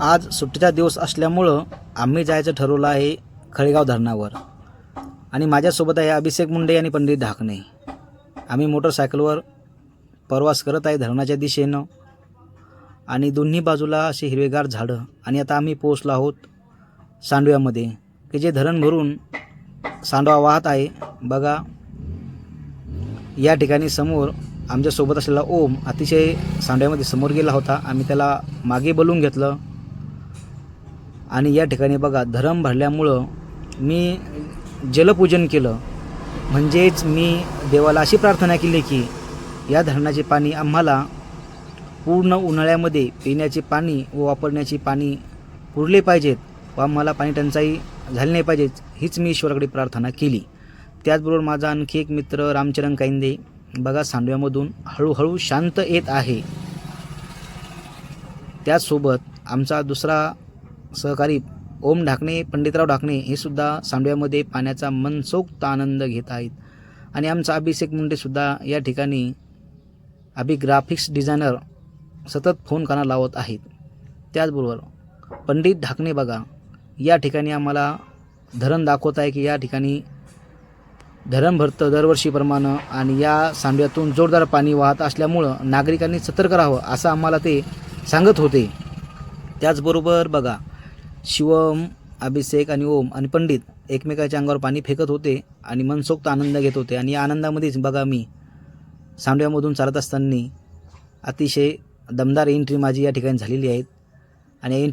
आज सुट्टीचा दिवस असल्यामुळं आम्ही जायचं ठरवलं आहे खळेगाव धरणावर. आणि माझ्यासोबत आहे अभिषेक मुंडे आणि पंडित ढाकणे आम्ही मोटरसायकलवर प्रवास करत आहे धरणाच्या दिशेनं. आणि दोन्ही बाजूला असे हिरवेगार झाडं. आणि आता आम्ही पोहोचलो आहोत सांडव्यामध्ये की जे धरण भरून सांडवा वाहत आहे. बघा या ठिकाणी समोर आमच्यासोबत असलेला ओम अतिशय सांडव्यामध्ये समोर गेला होता. आम्ही त्याला मागे बोलून घेतलं. आणि या ठिकाणी बघा धरम भरल्यामुळं मी जलपूजन केलं. म्हणजेच मी देवाला अशी प्रार्थना केली की या धरणाचे पाणी आम्हाला पूर्ण उन्हाळ्यामध्ये पिण्याचे पाणी व वापरण्याचे पाणी पुरले पाहिजेत व आम्हाला पाणी टंचाई झाली नाही पाहिजेच हीच मी ईश्वराकडे प्रार्थना केली. त्याचबरोबर माझा आणखी एक मित्र रामचरण काइंदे बघा सांडव्यामधून हळूहळू शांत येत आहे. त्याचसोबत आमचा दुसरा सहकारी ओम ढाकणे पंडितराव ढाकणे हे सुद्धा सांडव्यामध्ये पाण्याचा मनसोक्त आनंद घेत आहेत. आणि आमचा अभिषेक मुंडेसुद्धा या ठिकाणी अभि ग्राफिक्स डिझायनर सतत फोन काना लावत आहेत. त्याचबरोबर पंडित ढाकणे बघा या ठिकाणी आम्हाला धरण दाखवत आहे की या ठिकाणी धरण भरतं दरवर्षीप्रमाणे आणि या सांडव्यातून जोरदार पाणी वाहत असल्यामुळं नागरिकांनी सतर्क राहावं असं आम्हाला ते सांगत होते. त्याचबरोबर बघा शिवम अभिषेक आणि ओम आणि पंडित एकमेकाच्या अंगावर पाणी फेकत होते आणि मनसोक्त आनंद घेत होते. आणि या आनंदामध्येच बघा मी सांडव्यामधून चालत असताना अतिशय दमदार एंट्री माझी या ठिकाणी झालेली आहेत आणि